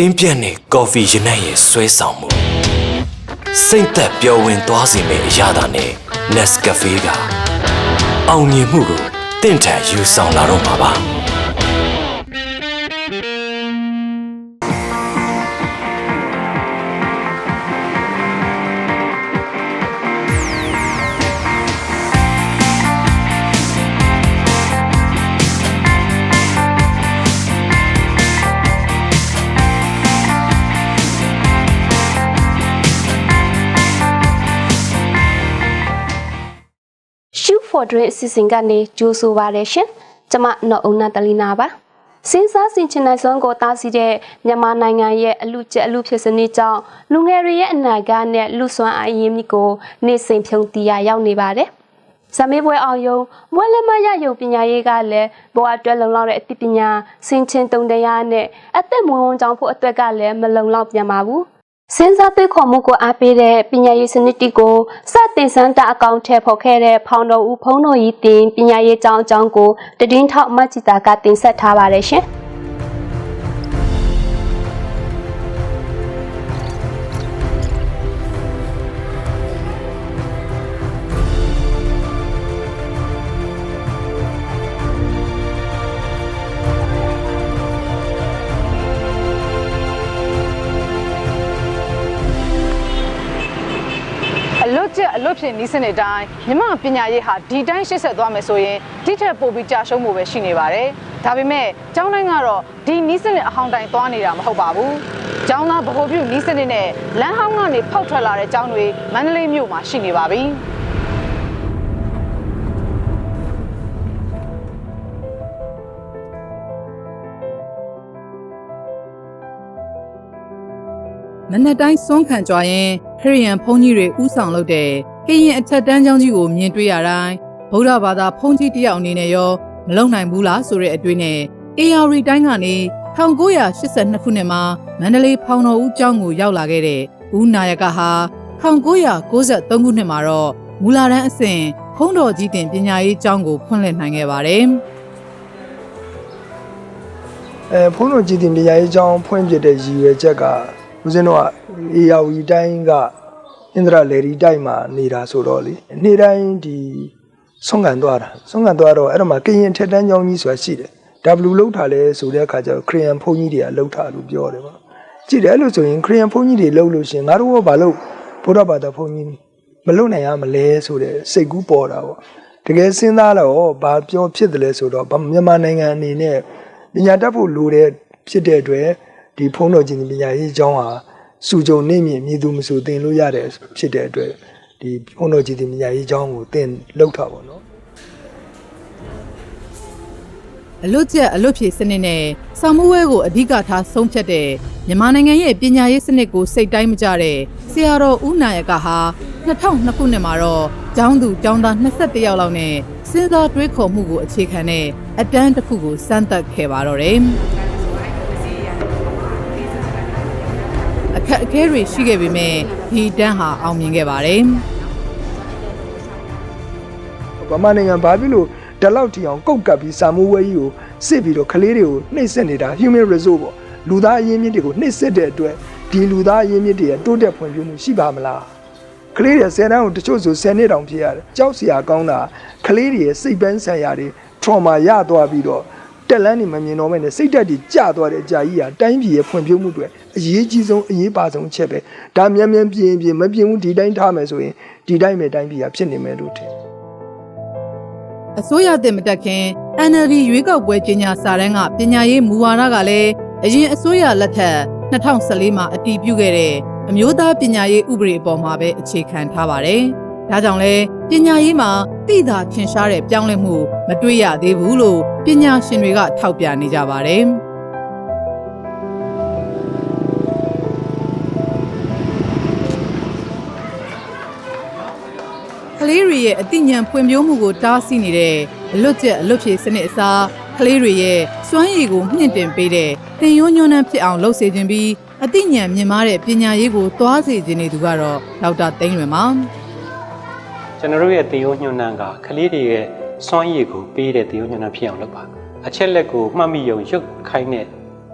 တင်းပြတ်နေကော်ဖီရနံ့ရဲ့ဆွဲဆောင်မှုစိတ်သက်ပျော်ဝင်သွားစေမယ့်အရာသာနဲ့ Nescafe ကအောင်မြင်မှုကိုတင့်ထန်ယူဆောင်လာတော့မှာပါ for Dream အစီအစဉ်ကနေကြိုးဆိုပါရရှင်။ကျမနော်အုံနာတလီနာပါ။စင်းစားစင်ချင်နိုင်စွမ်းကိုတားဆီးတဲ့မြန်မာနိုင်ငံရဲ့အလူကျက်အလူဖြစ်စနစ်ကြောင့်လူငယ်တွေရဲ့အနာဂတ်နဲ့လူစွမ်းအားရင်းမြစ်ကိုနေစဉ်ဖြုံတီရရောက်နေပါတယ်။ဇမေးပွဲအောင်ယုံမွဲလက်မရယုံပညာရေးကလည်းဘဝအတွက်လုံလောက်တဲ့အသိပညာစင်ချင်းတုံတရားနဲ့အသက်မွေးဝမ်းကြောင်းဖို့အတွက်ကလည်းမလုံလောက်ပြန်ပါဘူး။ စင်စားသွေးခေါ်မှုကိုအားပေးတဲ့ပညာရေးစနစ်တီကိုစတင်စမ်းတာအကောင့်ထဲပေါ်ခဲ့တဲ့ဖောင်တော်ဦးဖုံးတော်ကြီးတင်ပညာရေးကျောင်းအကြောင်းကိုတည်င်းထောက်အမတ်ကြီးတာကတင်ဆက်ထားပါတယ်ရှင်။ လွတ်ကျက်အလွတ်ဖြစ်နီးစနစ်တိုင်းမြမပညာရေးဟာဒီတိုင်းရှေ့ဆက်သွားမယ်ဆိုရင်ဒီထက်ပိုပြီးကြာရှုံးမှုပဲရှိနေပါတယ်။ဒါပေမဲ့ကျောင်းတိုင်းကတော့ဒီနီးစနစ်အဟောင်းတိုင်းသွားနေတာမဟုတ်ပါဘူး။ကျောင်းသားဗဟိုပြုနီးစနစ်နဲ့လမ်းဟောင်းကနေဖောက်ထွက်လာတဲ့ကျောင်းတွေမန္တလေးမြို့မှာရှိနေပါပြီ။မနက်တိုင်းစွန့်ခံကြွားရင်ခရိယန်ဘုန်းကြီးတွေဥဆောင်လုပ်တဲ့ ကရင်အထက်တန်းကျောင်းကြီးကိုမြင်တွေ့ရတိုင်းဗုဒ္ဓဘာသာဘုန်းကြီးတယောက်အနေနဲ့ရောမလုံနိုင်ဘူးလားဆိုတဲ့အတွေ့နဲ့ AR တိုင်းကနေ1982ခုနှစ်မှာမန္တလေးဖောင်တော်ဦးကျောင်းကိုရောက်လာခဲ့တဲ့ဦးနာယကဟာ1993ခုနှစ်မှာတော့မူလာတန်းအဆင့်ဖုံးတော်ကြီးတင်ပညာရေးကျောင်းကိုဖွင့်လှစ်နိုင်ခဲ့ပါတယ်။အဲဖုန်းတော်ကြည်တင်ပညာရေးကျောင်းဖွင့်ပြတဲ့ရည်ရွယ်ချက်ကဦးဇင်းတို့ကအေယာဝီတိုင်းက အင်္ဒရာလေရီတိုင်းမှာနေတာဆိုတော့လေနေ့တိုင်းဒီဆုံးကန်သွားတာဆုံးကန်သွားတော့အဲ့တော့မှကရင်ထက်တန်းကျောင်းကြီးဆိုတာရှိတယ်ဒါဘလူလောက်ထားလဲဆိုတဲ့အခါကျတော့ခရီးယန်ဘုန်းကြီးတွေကလောက်ထားလို့ပြောတယ်ပေါ့ကြည့်တယ်အဲ့လိုဆိုရင်ခရီးယန်ဘုန်းကြီးတွေလောက်လို့ရှရင်ငါတို့ကဘာလို့ဘုရားဘာသာဘုန်းကြီးမလုံနိုင်ရမလဲဆိုတဲ့စိတ်ကူးပေါ်တာပေါ့တကယ်စဉ်းစားတော့ဘာပြောဖြစ်တယ်လဲဆိုတော့မြန်မာနိုင်ငံအနေနဲ့ပညာတတ်ဖို့လိုတဲ့ဖြစ်တဲ့အတွက်ဒီဖုန်းတော်ကျင်ပညာရေးကျောင်းဟာ စုကြုံနေမြင့်မြည်သူမဆိုသင်လို့ရတဲ့ဖြစ်တဲ့အတွက်ဒီဖုန်းတော်ကျင်ပညာရေးကျောင်းကိုသင်လောက်တာပေါ့နော်အလွတ်ကျက်အလွတ်ဖြေစနစ်နဲ့ဆောင်းမွေးကိုအဓိကထားဆုံးဖြတ်တဲ့မြန်မာနိုင်ငံရဲ့ပညာရေးစနစ်ကိုစိတ်တိုင်းမကြတဲ့ဆရာတော်ဦးနာယကဟာ2002ခုနှစ်မှာတော့ကျောင်းသူကျောင်းသား21ယောက်လောက်နဲ့စဉ်းစားတွေးခေါ်မှုကိုအခြေခံတဲ့အတန်းတစ်ခုကိုစမ်းသပ်ခဲ့ပါတော့တယ် အခက်အခဲတွေရှိခဲ့ပေမဲ့ဒီတန်းဟာအောင်မြင်ခဲ့ပါတယ်ဗမာနိုင်ငံဘာဖြစ်လို့ဒီလောက်ထီအောင်ကုတ်ကပ်ပြီးစာမိုးဝဲကြီးကိုစစ်ပြီးတော့ကလေးတွေကိုနှိပ်စက်နေတာ human resource ပေါ့လူသားအရင်းမြစ်တွေကိုနှိပ်စက်တဲ့အတွက်ဒီလူသားအရင်းမြစ်တွေရဲ့တိုးတက်ဖွံ့ဖြိုးမှုရှိပါမလားကလေးတွေ10တန်းကိုတချို့ဆို10နှစ်တောင်ဖြစ်ရတယ်ကြောက်စရာကောင်းတာကလေးတွေရဲ့စိတ်ပန်းဆိုင်ရာတွေ trauma ရသွားပြီးတော့ တက်လန်းနေမမြင်တော့မဲ့နဲ့စိတ်ဓာတ်တွေကျသွားတဲ့အကြာကြီးဟာတိုင်းပြည်ရဲ့ဖွံ့ဖြိုးမှုတွေအရေးကြီးဆုံးအရေးပါဆုံးအချက်ပဲဒါမြန်မြန်ပြင်ပြင်မပြင်ဘူးဒီတိုင်းထားမယ်ဆိုရင်ဒီတိုင်းပဲတိုင်းပြည်ကဖြစ်နေမယ်လို့ထင်တယ်အစိုးရတင်မတက်ခင် NLD ရွေးကောက်ပွဲကြီးညာစာတမ်းကပညာရေးမူဝါဒကလည်းအရင်အစိုးရလက်ထက်2014မှာအတည်ပြုခဲ့တဲ့အမျိုးသားပညာရေးဥပဒေအပေါ်မှာပဲအခြေခံထားပါတယ်။ ဒါကြောင့်လဲပညာရေးမှာတိသာထင်ရှားတဲ့ပြောင်းလဲမှုမတွေ့ရသေးဘူးလို့ပညာရှင်တွေကထောက်ပြနေကြပါတယ်။ကလေးတွေရဲ့အသိဉာဏ်ဖွံ့ဖြိုးမှုကိုတားဆီးနေတဲ့အလွတ်ကျက်အလွတ်ဖြေစနစ်အစားကလေးတွေရဲ့စွမ်းရည်ကိုမြင့်တင်ပေးတဲ့သင်ရိုးညွှန်းနှံဖြစ်အောင်လုပ်စေခြင်းပြီးအသိဉာဏ်မြင့်မားတဲ့ပညာရေးကိုတွားစေခြင်းနေသူကတော့ဒေါက်တာသိန်းလွင်ပါ ကျွန်တော်တို့ရဲ့တင်ယုံညွှန်းနှံကကလေးတွေရဲ့စွမ်းရည်ကိုပေးတဲ့တင်ယုံညွှန်းနှံဖြစ်အောင်လုပ်ပါအချက်လက်ကိုမှတ်မိယုံရုပ်ခိုင်းနဲ့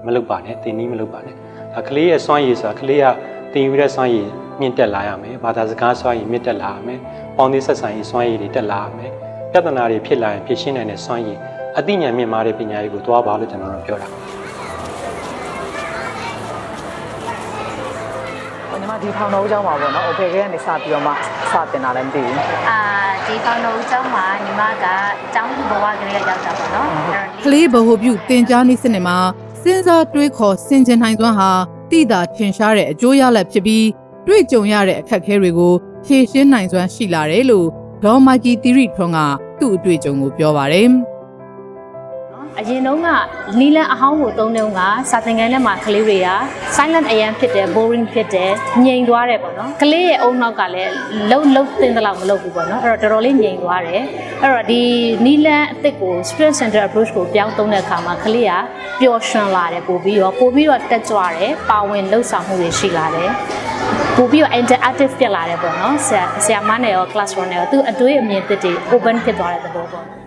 မလုပ်ပါနဲ့တင်နည်းမလုပ်ပါနဲ့ဒါကလေးရဲ့စွမ်းရည်ဆိုတာကလေးကတင်ယူတဲ့စွမ်းရည်မြင့်တက်လာရမယ်ဘာသာစကားစွမ်းရည်မြင့်တက်လာရမယ်ပေါင်းသင်းဆက်ဆံရေးစွမ်းရည်တွေတက်လာရမယ်ပြဿနာတွေဖြစ်လာရင်ဖြေရှင်းနိုင်တဲ့စွမ်းရည်အသိဉာဏ်မြင့်မားတဲ့ပညာရေးကိုသွားပါလို့ကျွန်တော်တို့ပြောတာ ညီမ ဒီဖောင်တော်ဦးကျောင်းမှာပေါ့နော်။ OPE ကနေစပြီးတော့မှစတင်တာလည်းမသိဘူးအာဒီပေါင်တော်ဦးကျောင်းမှာညီမကကျောင်းဘဝကလေးရောက်တာပေါ့နော်အဲ့တော့ကလေးဗဟုပြုတင် जा နေစနစ်မှာစဉ်းစားတွေးခေါ်စင်ကြင်နိုင်စွမ်းဟာတိတာထင်ရှားတဲ့အကျိုးရလဒ်ဖြစ်ပြီးတွေ့ကြုံရတဲ့အခက်အခဲတွေကိုဖြေရှင်းနိုင်စွမ်းရှိလာတယ်လို့ဒေါ်မိုက်ကီတီရီထွန်းကသူ့အတွေ့အကြုံကိုပြောပါတယ်။ အရင်တုန်းကနီလန်အဟောင်းကိုသုံးတုန်းကစာသင်ခန်းထဲမှာကလေးတွေက silent အရန်ဖြစ်တယ် boring ဖြစ်တယ်ငြိမ်သွားတယ်ပေါ့နော်ကလေးရဲ့အုံနောက်ကလည်းလှုပ်လှုပ်တင်တဲ့လောက်မလှုပ်ဘူးပေါ့နော်အဲ့တော့တော်တော်လေးငြိမ်သွားတယ်အဲ့တော့ဒီနီလန်အစ်စ်ကို student center approach ကိုပြောင်းသုံးတဲ့အခါမှာကလေးကပျော်ရွှင်လာတယ်ပို့ပြီးတော့ပို့ပြီးတော့တက်ကြွတယ်ပါဝင်လှုပ်ဆောင်မှုတွေရှိလာတယ်ပို့ပြီးတော့ interactive ဖြစ်လာတယ်ပေါ့နော်ဆရာဆရာမနဲ့ရော classroom နဲ့ရောသူအတွေ့အမြင်သစ်တွေ open ဖြစ်သွားတဲ့သဘောပေါ့ What uh,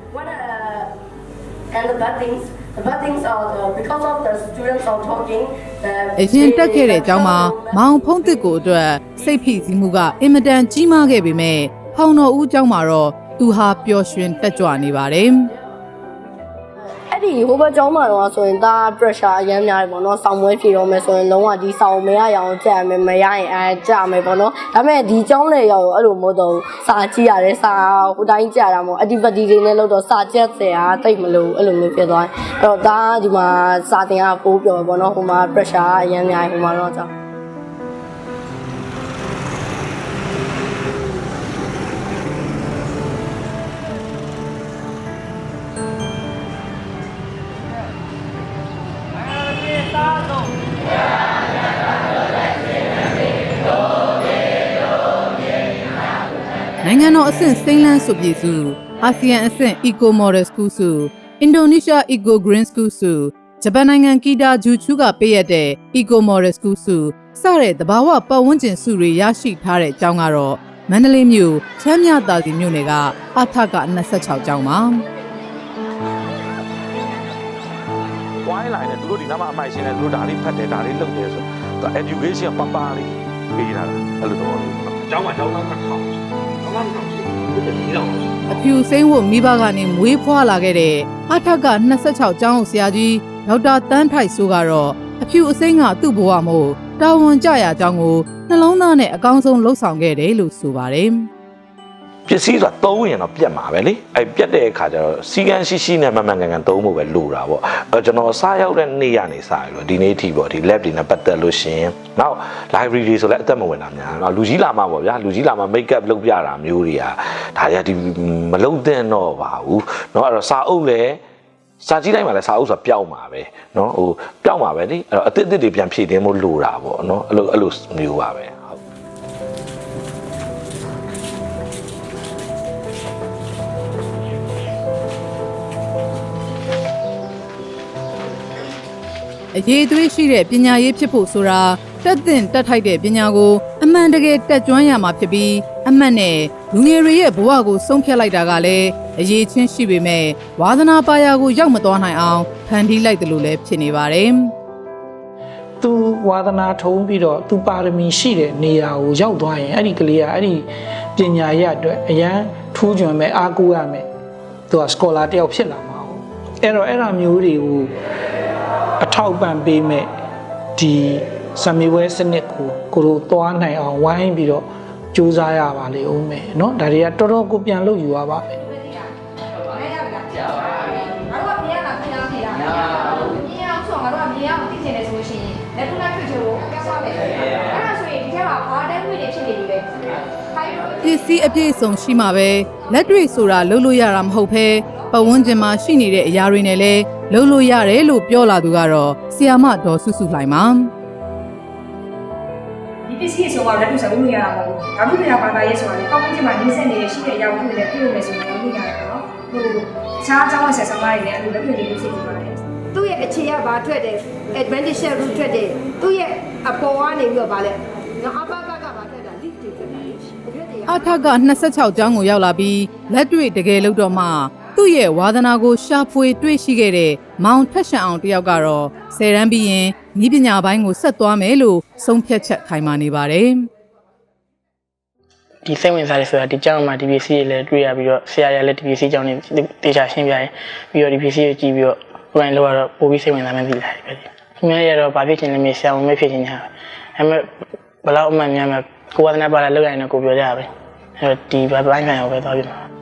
and the bad things, the bad things are the, because of the students are talking. The, အရင်တက်ခဲ့တဲ့အကြောင်းမှာမောင်ဖုံးတစ်ကိုအတွက်စိတ်ဖိစီးမှုကအင်မတန်ကြီးမားခဲ့ပေမဲ့ဖောင်တော်ဦးအကြောင်းမှာတော့သူဟာပျော်ရွှင်တက်ကြွနေပါတယ်။အဲ့ ဒီဟိုဘက်ကျောင်းမှာတော့ဆိုရင်ဒါ pressure အများများတယ်ပေါ့နော်။ဆောင်းမွေးဖြေတော့မယ်ဆိုရင်လုံးဝဒီဆောင်းမရရအောင်ကြက်ရမယ်မရရင်အဲကြက်ရမယ်ပေါ့နော်။ဒါပေမဲ့ဒီကျောင်းလေရောက်အဲ့လိုမဟုတ်တော့ဘူးစာကြည့်ရတယ်စာဟိုတိုင်းကြက်ရတာမဟုတ် activity တွေနဲ့လို့တော့စာကြက်စရာတိတ်မလို့အဲ့လိုမျိုးဖြစ်သွားတယ်။အဲ့တော့ဒါဒီမှာစာတင်ကပိုးပြောပေါ့နော်။ဟိုမှာ pressure အများများဟိုမှာတော့ကြောင့် ဆင့်စိမ့်လန်းစုပြည်စုအာဆီယံအဆင့် Eco Model School စုအင်ဒိုနီးရှား Eco Green School စုဂျပန်နိုင်ငံကီတာဂျူချူကပေးရတဲ့ Eco Model School စုစတဲ့တဘာဝပတ်ဝန်းကျင်စုတွေရရှိထားတဲ့အကြောင်းကတော့မန္တလေးမြို့ချမ်းမြသာစီမြို့နယ်ကအထက26ကျောင်းပါဝိုင်းလာရင်သူတို့ဒီနားမှာအမိုက်ရှင်းတယ်သူတို့ဒါလေးဖတ်တယ်ဒါလေးလုပ်တယ်ဆိုတော့ education ပပလေးပေးတာအဲ့လိုတော့ကျောင်းမှာကျောင်းသားတစ်ခေါက်ကျောင်းသားတစ်ခေါက်ရှိတယ်ဒီတော့ အဖြူစိမ့်ဝတ်မိဘကနေမွေးဖွားလာခဲ့တဲ့အထက်က26ကျောင်းဆရာကြီးဒေါက်တာတန်းထိုက်ဆိုကတော့အဖြူအစိမ့်ကသူ့ဘဝမို့တာဝန်ကြရာအကြောင်းကိုနှလုံးသားနဲ့အကောင်းဆုံးလှုပ်ဆောင်ခဲ့တယ်လို့ဆိုပါတယ် ပစ္စည်းဆိုတာသုံးရင်တော့ပြတ်မှာပဲလေအဲ့ပြတ်တဲ့အခါကျတော့စီကန်းရှိရှိနဲ့မမှန်ကန်ကန်သုံးဖို့ပဲလိုတာပေါ့အဲ့ကျွန်တော်စားရောက်တဲ့နေ့ကနေစရလို့ဒီနေ့အထိပေါ့ဒီ lab တွေနဲ့ပတ်သက်လို့ရှင်နောက် library တွေဆိုလည်းအသက်မဝင်တာများနော်လူကြီးလာမှပေါ့ဗျာလူကြီးလာမှ make up လုပ်ပြတာမျိုးတွေကဒါကြဒီမလုပ်တဲ့တော့ပါဘူးเนาะအဲ့တော့စာအုပ်လည်းစာကြည့်တိုင်းမှာလည်းစာအုပ်ဆိုတာပျောက်မှာပဲเนาะဟိုပျောက်မှာပဲလေအဲ့တော့အသစ်အသစ်တွေပြန်ဖြည့်တင်းဖို့လိုတာပေါ့เนาะအဲ့လိုအဲ့လိုမျိုးပါပဲ အရေးအသွေးရှိတဲ့ပညာရေးဖြစ်ဖို့ဆိုတာတက်သင့်တက်ထိုက်တဲ့ပညာကိုအမှန်တကယ်တက်ကျွမ်းရမှာဖြစ်ပြီးအမှန်နဲ့လူငယ်တွေရဲ့ဘဝကိုဆုံးဖြတ်လိုက်တာကလည်းအရေးချင်းရှိပေမဲ့ဝါသနာပါရာကိုရောက်မသွားနိုင်အောင်ဖန်တီးလိုက်တယ်လို့လည်းဖြစ်နေပါတယ်။သူဝါသနာထုံးပြီးတော့သူပါရမီရှိတဲ့နေရာကိုရောက်သွားရင်အဲ့ဒီကလေးကအဲ့ဒီပညာရအတွက်အရန်ထူးချွန်မဲ့အားကိုးရမယ်သူကစကောလာတယောက်ဖြစ်လာမှာဟုတ်အဲ့တော့အဲ့ဒါမျိုးတွေကို အထောက်ပံ့ပေးမဲ့ဒီစမီဝဲစနစ်ကိုကိုတို့သွားနိုင်အောင်ဝိုင်းပြီးတော့စူးစမ်းရပါလေဦးမယ်เนาะဒါတွေကတော်တော်ကိုပြန်လို့ယူရပါမယ် ငါတို့ကဘယ်ရတာပြင်အောင်ပြင်တာပြင်အောင်ဆိုငါတို့ကပြင်အောင်သိချင်တယ်ဆိုလို့ရှိရင်လက်ထပ်ထွေချိုးကိုကတ်စားမယ်အဲ့ဒါဆိုရင်ဒီထဲမှာဘာတိုင်းဝင်နေဖြစ်နေပြီလဲခိုင်းလို့ ပစ္စည်းအပြည့်အစုံရှိမှပဲလက်တွေ့ဆိုတာလှုပ်လို့ရတာမဟုတ်ဘဲပတ်ဝန်းကျင်မှာရှိနေတဲ့အရာတွေနဲ့လည်း လှုပ်လို့ရတယ်လို့ပြောလာသူကတော့ဆီယာမဒေါ်စုစုလှိုင်ပါဒီပစ္စည်းဆိုမှလက်တွေ့ဆိုလို့ရတာမဟုတ်ဘူး။ဒါမှမဟုတ်ဘာသာရေးဆိုတာလေကောင်းကင်ကျမှာနေဆက်နေတဲ့ရှိတဲ့အရာတွေနဲ့ပြုလုပ်မယ်ဆိုရင်လည်းလုပ်ရတယ်နော်။ဟိုခြားအကြောင်းဆက်ဆောင်လိုက်တယ်အဲ့လိုလက်တွေ့လေးသိနေပါတယ်။သူ့ရဲ့အခြေရဘာထွက်တယ် advantage root ထွက်တယ်သူ့ရဲ့အပေါ်ကနေပြီးတော့ဗာလဲ။နော်အဘကကဘာထွက်တာ lead တွေထွက်တာလေ။တကယ်တည်းအထက်က26ကျောင်းကိုရောက်လာပြီးလက်တွေ့တကယ်လို့တော့မှ သူ့ရဲ့ဝါသနာကိုရှာဖွေတွေ့ရှိခဲ့တဲ့မောင်ထက်ရှန်အောင်တယောက်ကတော့ဆယ်ရန်ပြီးရင်ဤပညာပိုင်းကိုဆက်သွားမယ်လို့ဆုံးဖြတ်ချက်ခိုင်မာနေပါတယ်ဒီစိတ်ဝင်စားတယ်ဆိုတာဒီကျောင်းမှာ DPC တွေလည်းတွေ့ရပြီးတော့ဆရာတွေကလည်း DPC ကျောင်းတွေတေချာရှင်းပြတယ်ပြီးတော့ DPC ကိုကြည့်ပြီးတော့ကိုယ်တိုင်လောက်တော့ပို့ပြီးစိတ်ဝင်စားမှသိလာတယ်ပဲခင်ဗျားရတော့ဗာဖြစ်ချင်လည်းမဆရာဝန်မဖြစ်ချင်ကြဘူးအဲမဲ့ဘလောက်အမှန်များများကိုဝါသနာပါလာလောက်ရရင်တော့ကိုပြောကြပဲအဲတော့ဒီဘပိုင်းခံရောပဲသွားပြီမှာ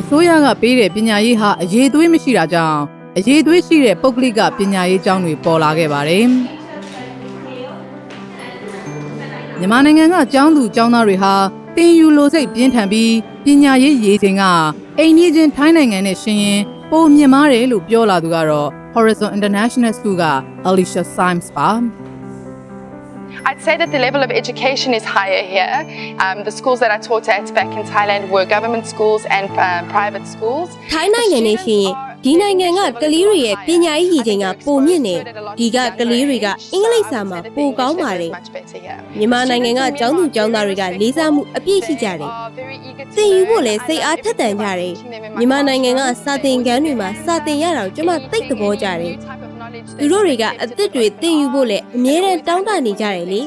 အစိုးရကပေးတဲ့ပညာရေးဟာအရေးသွေးမရှိတာကြောင့်အရေးသွေးရှိတဲ့ပုဂ္ဂလိကပညာရေးကျောင်းတွေပေါ်လာခဲ့ပါတယ်မြန်မာနိုင်ငံကကျောင်းသူကျောင်းသားတွေဟာတင်ယူလိုစိတ်ပြင်းထန်ပြီးပညာရေးရေးချိန်ကအိမ်ကြီးချင်းထိုင်းနိုင်ငံနဲ့ရှင်ရင်ပုံမြင့်မားတယ်လို့ပြောလာသူကတော့ Horizon International School က Alicia Symes ပါ I'd say that the level of education is higher here. Um, the schools that I taught at back in Thailand were government schools and um, private schools. ထိုင်းနိုင်ငံနဲ့ရှင်ရင်ဒီနိုင်ငံကကလေးတွေရဲ့ပညာရေးရည်ချိန်ကပိုမြင့်နေဒီကကလေးတွေကအင်္ဂလိပ်စာမှာပိုကောင်းပါတယ်မြန်မာနိုင်ငံကကျောင်းသူကျောင်းသားတွေကလေးစားမှုအပြည့်ရှိကြတယ်သင်ယူဖို့လည်းစိတ်အားထက်သန်ကြတယ်မြန်မာနိုင်ငံကစာသင်ခန်းတွေမှာစာသင်ရတာကိုကျွန်မသိတ်သဘောကျတယ် သူတို့တွေကအသစ်တွေသင်ယူဖို့လည်းအမြဲတမ်းတောင်းတနေကြတယ်လေ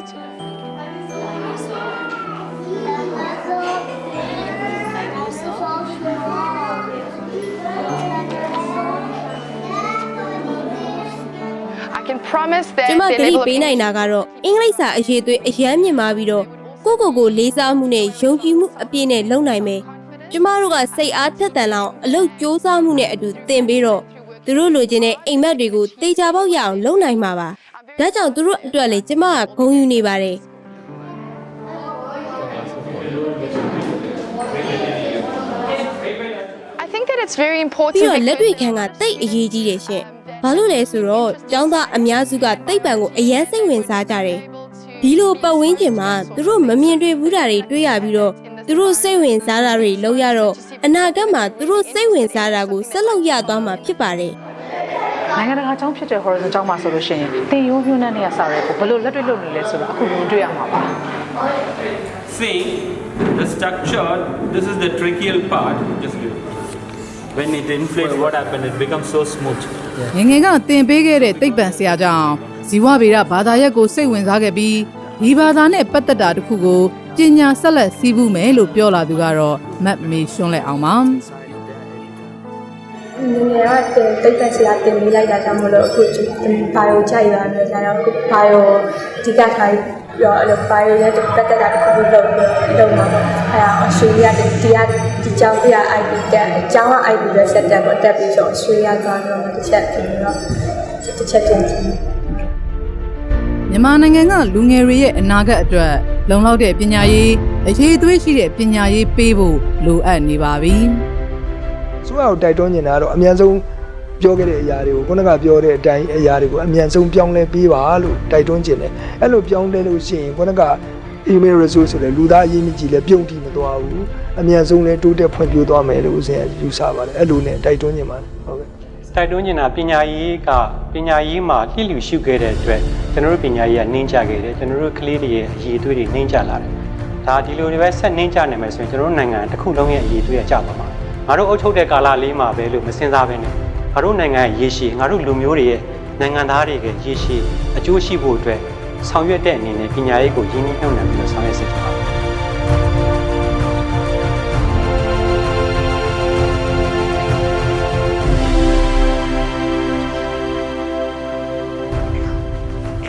I can promise that ကျွန်မ the ဂရိ level of ပေးနိုင်တာကတော့အင်္ဂလိပ်စာအရေးသွေးအရန်မြင့်မာပြီးတော့ကိုယ့်ကိုယ်ကိုလေးစားမှုနဲ့ယုံကြည်မှုအပြည့်နဲ့လုပ်နိုင်မယ်။ကျမတို့ကစိတ်အားထက်သန်လောက်အလုပ်ကြိုးစားမှုနဲ့အတူသင်ပြီးတော့ သူတို့လိုချင်တဲ့အိမ်မက်တွေကိုတေချာပေါက်ရအောင်လုပ်နိုင်မှာပါ။ဒါကြောင့်သူတို့အတွက်လည်းကျမကဂုဏ်ယူနေပါတယ် I think that it's very ပြီး important တော့လက် because တွေ့ခံကတိတ်အရေးကြီးတယ်ရှင့်။ဘာလို့လဲဆိုတော့ကျောင်းသားအများစုကတိတ်ပံကိုအရန်စိတ်ဝင်စားကြတယ်။ဒီလိုပတ်ဝန်းကျင်မှာသူတို့မမြင်တွေ့ဘူးတာတွေတွေ့ရပြီးတော့ သူတို့စိတ်ဝင်စားတာတွေလုပ်ရတော့အနာဂတ်မှာသူတို့စိတ်ဝင်စားတာကိုဆက်လုပ်ရသွားမှာဖြစ်ပါတယ်။နိုင်ငံတကာကျောင်းဖြစ်တဲ့ Horizon ကျောင်းမှာဆိုလို့ရှိရင်သင်ရိုးညွှန်းတဲ့နေရာစားရဲကိုဘယ်လိုလက်တွေ့လုပ်နေလဲဆိုတာအခုမြင်တွေ့ရမှာပါ See, the structure, this is the tracheal part. Just do it. When it inflates, what happens? It becomes so smooth. ငယ်ငယ်ကသင်ပေးခဲ့တဲ့သိပ္ပံဆရာကြောင့်ဇီဝဗေဒဘာသာရပ်ကိုစိတ်ဝင်စားခဲ့ပြီး ဒီဘာသာနဲ့ပတ်သက်တာတစ်ခုကိုပညာဆက်လက်စီးပူးမယ်လို့ပြောလာသူကတော့မတ်မေရှွန်းလက်အောင်ပါငယ်ငယ်ကတင်တိတ်ပတ်ဆရာတင်ပေးလိုက်တာကြောင့်မလို့အခုဘာယိုကြိုက်ရမယ်ဒါတော့အခုဘာယိုအဓိကထားပြီးတော့အဲ့လိုဘာယိုရဲ့ပတ်သက်တာတစ်ခုခုလုပ်ပြီးလုပ်မှာပေါ့အဲ့ဒါအော်စတြေးလျဒီကဒီကျောင်းပြ IP တက်အကျောင်းက IP ပဲဆက်တက်ပေါ့တက်ပြီးတော့အော်စတြေးလျသွားတော့တစ်ချက်ပြင်ပြီးတော့တစ်ချက်ပြင်ကြည့် မြန်မာနိုင်ငံကလူငယ်တွေရဲ့အနာဂတ်အတွက်လုံလောက်တဲ့ပညာရေးအရေးအသွေးရှိတဲ့ပညာရေးပေးဖို့လိုအပ်နေပါပြီဆိုတော့တိုက်တွန်းနေတာကတော့အမြန်ဆုံးပြောခဲ့တဲ့အရာတွေကိုခုနကပြောတဲ့အတိုင်းအရာတွေကိုအမြန်ဆုံးပြောင်းလဲပေးပါလို့တိုက်တွန်းခြင်းတယ်အဲ့လိုပြောင်းလဲလို့ရှိရင်ခုနက email resource ဆိုလဲလူသားအရေးကြီးလဲပြုံးတိမသွားဘူးအမြန်ဆုံးလဲတိုးတက်ဖွံ့ဖြိုးသွားမယ်လို့ဦးဇင်ကယူဆပါတယ်အဲ့လိုနဲ့တိုက်တွန်းခြင်းပါတယ်ဟု တ်ကဲ့တိုက်တွန်းနေတာပညာရေးကပညာရေးမှာလှည့်လျူရှုခဲ့တဲ့အတွက်ကျွန်တော်တို့ပညာရေးကနှင်းကြခဲ့တယ်ကျွန်တော်တို့ကလေးတွေရဲ့အရေးအသွေးတွေနှင်းကြလာတယ်ဒါဒီလိုတွေပဲဆက်နှင်းကြနေမယ်ဆိုရင်ကျွန်တော်တို့နိုင်ငံတစ်ခုလုံးရဲ့အရေးအသွေးကကျသွားမှာငါတို့အုပ်ချုပ်တဲ့ကာလလေးမှာပဲလို့မစင်စားပဲနဲ့ငါတို့နိုင်ငံရဲ့ရေရှည်ငါတို့လူမျိုးတွေရဲ့နိုင်ငံသားတွေရဲ့ရေရှည်အကျိုးရှိဖို့အတွက်ဆောင်ရွက်တဲ့အနေနဲ့ပညာရေးကိုရင်းနှီးမြှုပ်နှံပြီးတော့ဆောင်ရွက်စေချင်ပါတယ်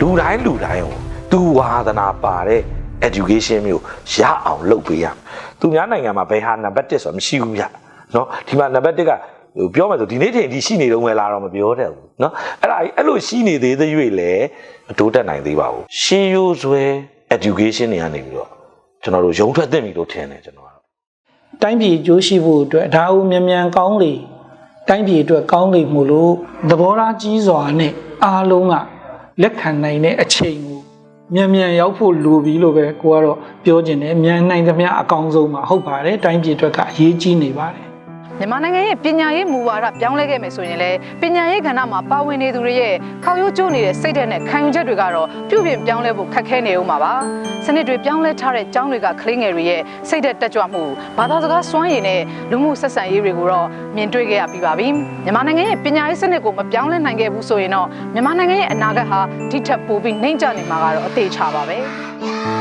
လူတိုင်းလူတိုင်းကိုသူဝါသနာပါတဲ့ education မျိုးရအောင်လုပ်ပေးရမယ်သူများနိုင်ငံမှာဘယ်ဟာနံပါတ်1ဆိုတာမရှိဘူးဗျเนาะဒီမှာနံပါတ်1ကဟိုပြောမယ်ဆိုဒီနေ့ချိန်ဒီရှိနေတော့မယ်လားတော့မပြောတတ်ဘူးเนาะအဲ့ဒါအဲ့လိုရှိနေသေးသေး၍လည်းအတိုးတက်နိုင်သေးပါဘူးရှေးရိုးဆွဲ education တွေကနေပြီးတော့ကျွန်တော်တို့ရုံထွက်သင့်ပြီလို့ထင်တယ်ကျွန်တော်က တိုင်းပြည်ကြိုးရှိဖို့အတွက်ဒါအုပ်မြန်မြန်ကောင်းလေတိုင်းပြည်အတွက်ကောင်းလေမှုလို့သဘောထားကြီးစွာနဲ့အားလုံးက လက်ခံနိုင်တဲ့အချိန်ကိုမြန်မြန်ရောက်ဖို့လိုပြီလို့ပဲကိုကတော့ပြောချင်တယ်မြန်နိုင်သမျှအကောင်းဆုံးမှာဟုတ်ပါတယ်တိုင်းပြည်အတွက်ကအရေးကြီးနေပါတယ် မြန်မာနိုင်ငံရဲ့ပညာရေးမူဝါဒပြောင်းလဲခဲ့မယ်ဆိုရင်လည်းပညာရေးကဏ္ဍမှာပါဝင်နေသူတွေရဲ့ခေါင်ရိုးကျိုးနေတဲ့စိတ်ဓာတ်နဲ့ခံယူချက်တွေကတော့ပြုပြင်ပြောင်းလဲဖို့ခက်ခဲနေဦးမှာပါစနစ်တွေပြောင်းလဲထားတဲ့ကျောင်းတွေကကလေးငယ်တွေရဲ့စိတ်ဓာတ်တက်ကြွမှုဘာသာစကားစွမ်းရည်နဲ့လူမှုဆက်ဆံရေးတွေကိုတော့မြင်တွေ့ခဲ့ရပြီးပါပြီမြန်မာနိုင်ငံရဲ့ပညာရေးစနစ်ကိုမပြောင်းလဲနိုင်ခဲ့ဘူးဆိုရင်တော့မြန်မာနိုင်ငံရဲ့အနာဂတ်ဟာဒီထက်ပိုပြီးနှိမ့်ကျနေမှာကတော့အသေးချပါပဲ